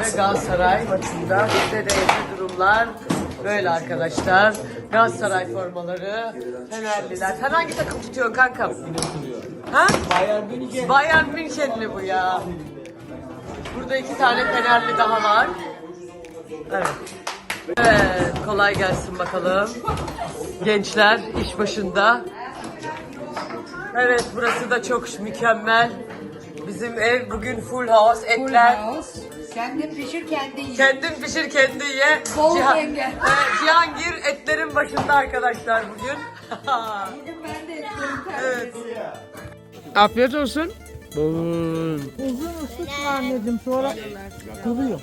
ve Galatasaray maçında size de durumlar böyle arkadaşlar. Galatasaray formaları, Fenerliler. Sen hangi takım tutuyorsun kankam? Ha? Bayern Münih Bayern Münchenli bu ya. Burada iki tane Fenerli daha var. Evet. Evet, kolay gelsin bakalım. Gençler iş başında. Evet, burası da çok mükemmel. Bizim ev bugün full house, etler. House. Kendin pişir kendi ye. Kendin pişir kendi ye. Bol Ciha- yenge. Evet, Cihangir etlerin başında arkadaşlar bugün. Bugün ben de etlerim evet. Afiyet olsun. Uzun ısıt anneciğim sonra kuruyor.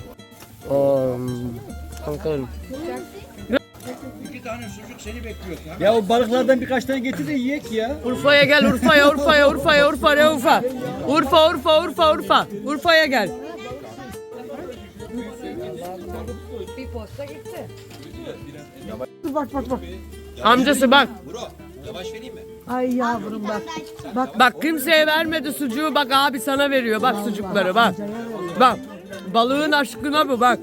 Bakalım. Ya o balıklardan birkaç tane getir de yiyek ya. Urfa'ya gel Urfa'ya Urfa'ya Urfa'ya Urfa'ya Urfa. Urfa Urfa Urfa Urfa. Urfa'ya gel. Bir posta gitti. Amcası bak. Ay yavrum bak. Bak kimseye vermedi sucuğu. Bak abi sana veriyor. Bak sucukları bak. Bak. Balığın aşkına bu bak.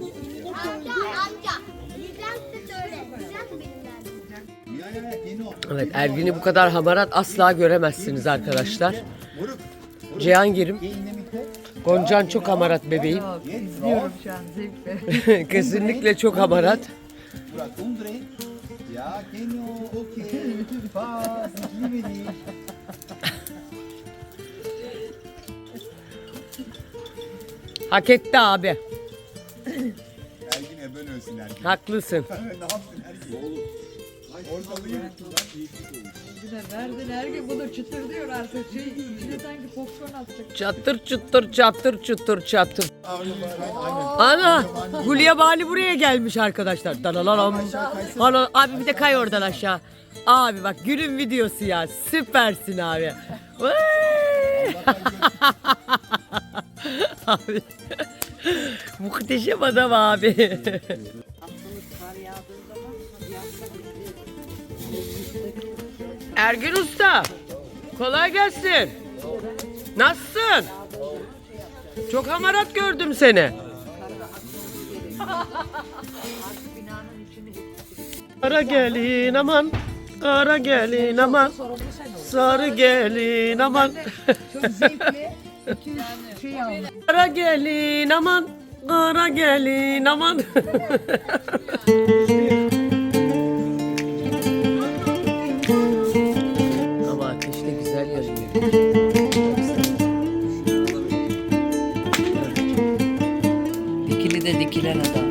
Evet Ergin'i bu kadar hamarat asla göremezsiniz arkadaşlar. Cihangir'im. Goncan çok hamarat bebeğim. İzliyorum şu an zevkle. Kesinlikle çok hamarat. Hak etti abi. Ergin eben ölsün Ergin. Haklısın. ne yapsın Ergin? Oğlum. Ortalığı. Bir de verdin her gün bunu çıtır diyor artık. Şey, içine sanki popcorn atacak. Çatır çutur çatır çutur çatır. Ana Hulya Bali buraya gelmiş arkadaşlar. Dalalalam. Ana, abi bir de kay oradan aşağı. Abi bak günün videosu ya. Süpersin abi. Abi. Muhteşem adam abi. Ergün Usta. Kolay gelsin. Nasılsın? Çok hamarat gördüm seni. Kara gelin aman, kara gelin aman, sarı gelin aman. Çok zevkli. 200 aldım. Kara gelin aman, kara gelin aman. Dikili de dikilen adam.